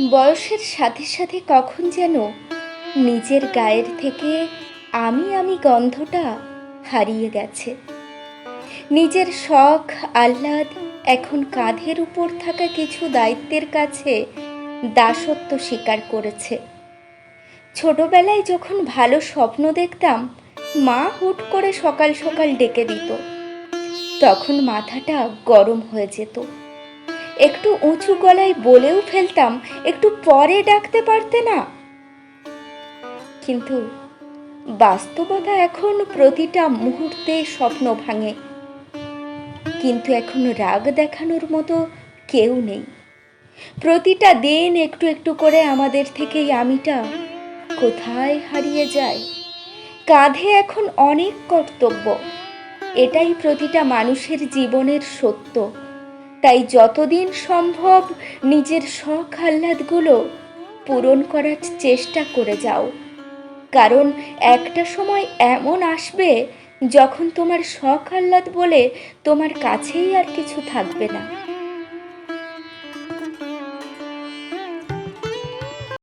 বয়সের সাথে সাথে কখন যেন নিজের গায়ের থেকে আমি আমি গন্ধটা হারিয়ে গেছে। নিজের শখ, আহ্লাদ, এখন কাঁধের উপর থাকা কিছু দায়িত্বের কাছে দাসত্ব স্বীকার করেছে। ছোটবেলায় যখন ভালো স্বপ্ন দেখতাম, মা হুট করে সকাল সকাল ডেকে দিত। তখন মাথাটা গরম হয়ে যেত। একটু উঁচু গলায় বলেও ফেলতাম, একটু পরে ডাকতে পারতে না। কিন্তু বাস্তবতা এখন প্রতিটা মুহূর্তে স্বপ্ন ভাঙে। কিন্তু এখন রাগ দেখানোর মতো কেউ নেই। প্রতিটা দিন একটু একটু করে আমাদের থেকে আমিটা কোথায় হারিয়ে যায়? কাঁধে এখন অনেক কর্তব্য। এটাই প্রতিটা মানুষের জীবনের সত্য। তাই যতদিন সম্ভব নিজের শখ আহ্লাদগুলো পূরণ করার চেষ্টা করে যাও। কারণ একটা সময় এমন আসবে যখন তোমার শখ আহ্লাদ বলে তোমার কাছেই আর কিছু থাকবে না।